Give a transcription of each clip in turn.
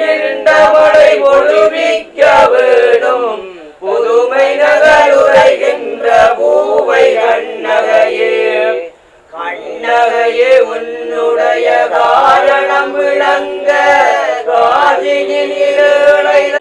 இருண்ட மழை ஒழுவிக்க வேணும். புதுமை நகருரைகின்ற பூவை கண்ணகையே. கண்ணகையே உன்னுடைய காரணம் விளங்க காதினில்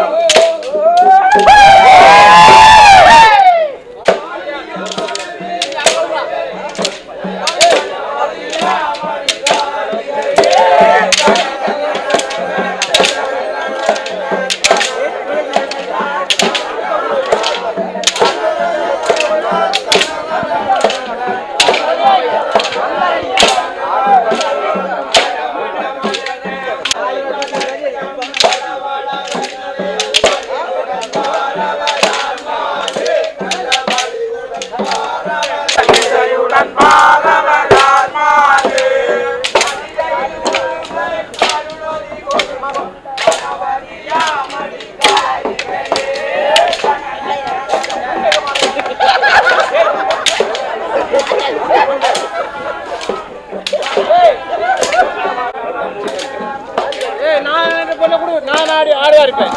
Hallelujah. யாரா? இருப்பேன்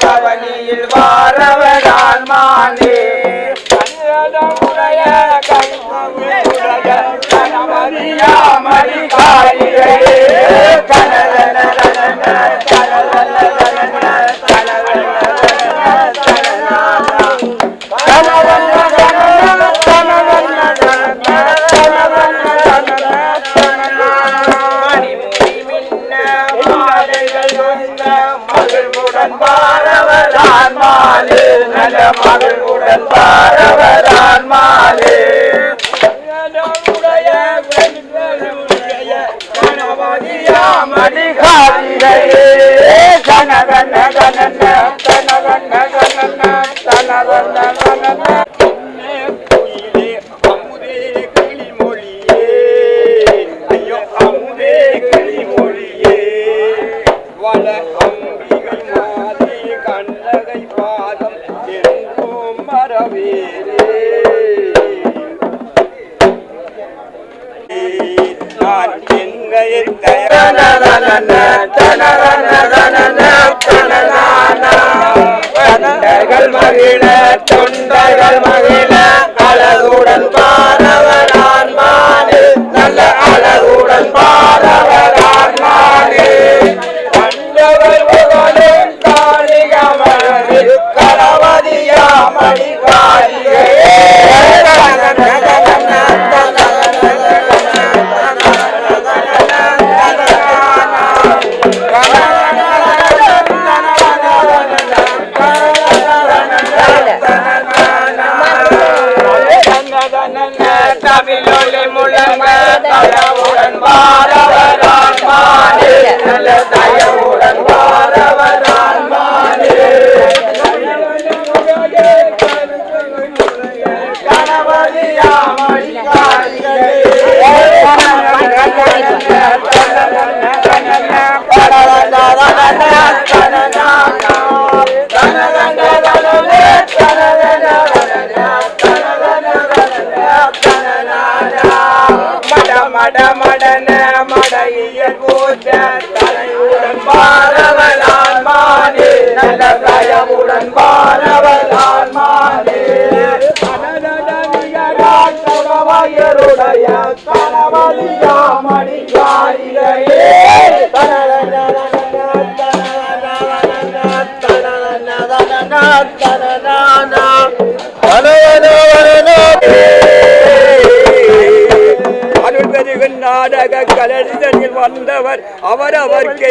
பவனியில் வா மடிகாரிகையே தன மடன மடையில் போற்ற தலையுடன் பாரவனான் மாடு நல்ல பிரயமுடன் பாரவனான் ಕಲರ್ ಇದೆ ನೀವು ಅಂದವರ್ ಅವರವರ್ಗೆ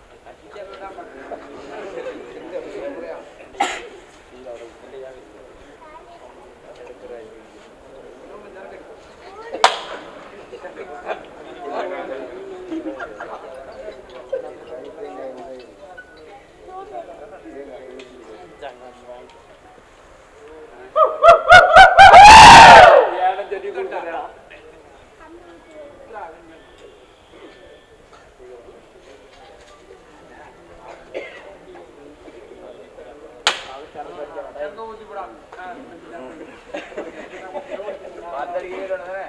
பத்தடிக்கு தானே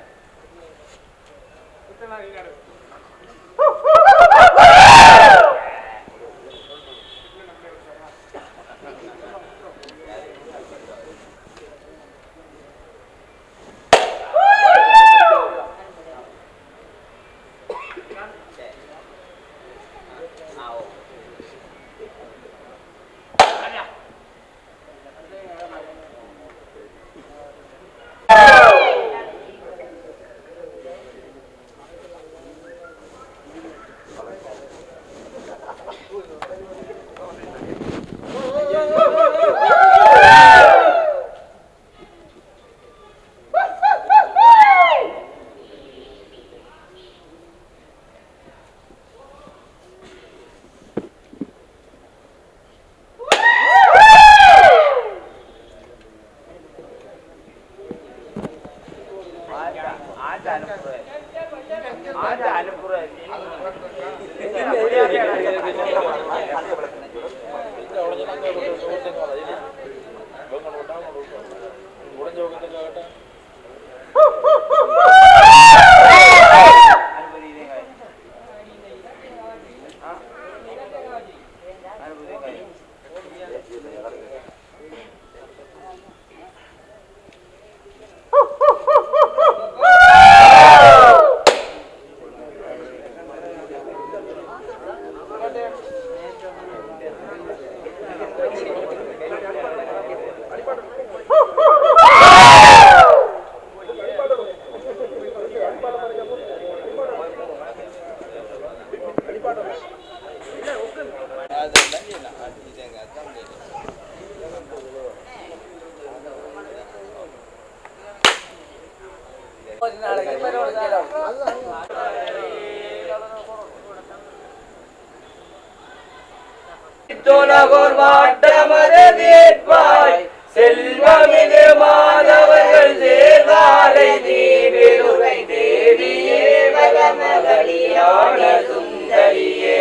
துலகோர் மாட்டமது தீர்ப்பாய் செல்வமிகு மாதவர்கள் தேர்வாலை தீவிருவை தேவியே வகமகளியான சுந்தரியே.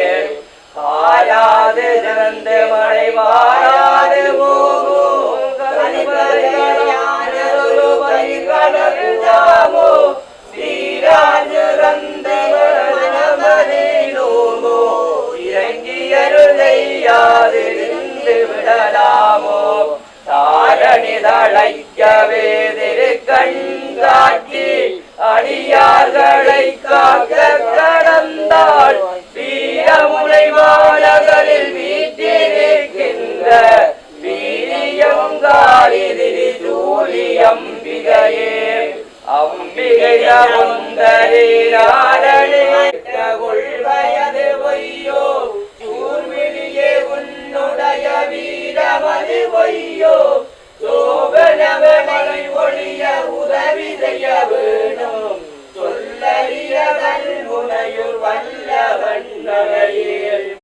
ஆயாது சிறந்து மழை வாராது போகும் கனிமலையானதொரு பைகடல்தாமோ வீரியம் காரிதிரி சூழியம்பிகையே அம்பிகைய முந்தரீராரணி கொள்வயது பொய்யோ சூர்மிழியே உன்னுடைய வீரமது பொய்யோ சோபனவனை ஒழிய உதவி செய்ய வேணும் சொல்லறியவன் முனையுள் வல்லவன் நகையே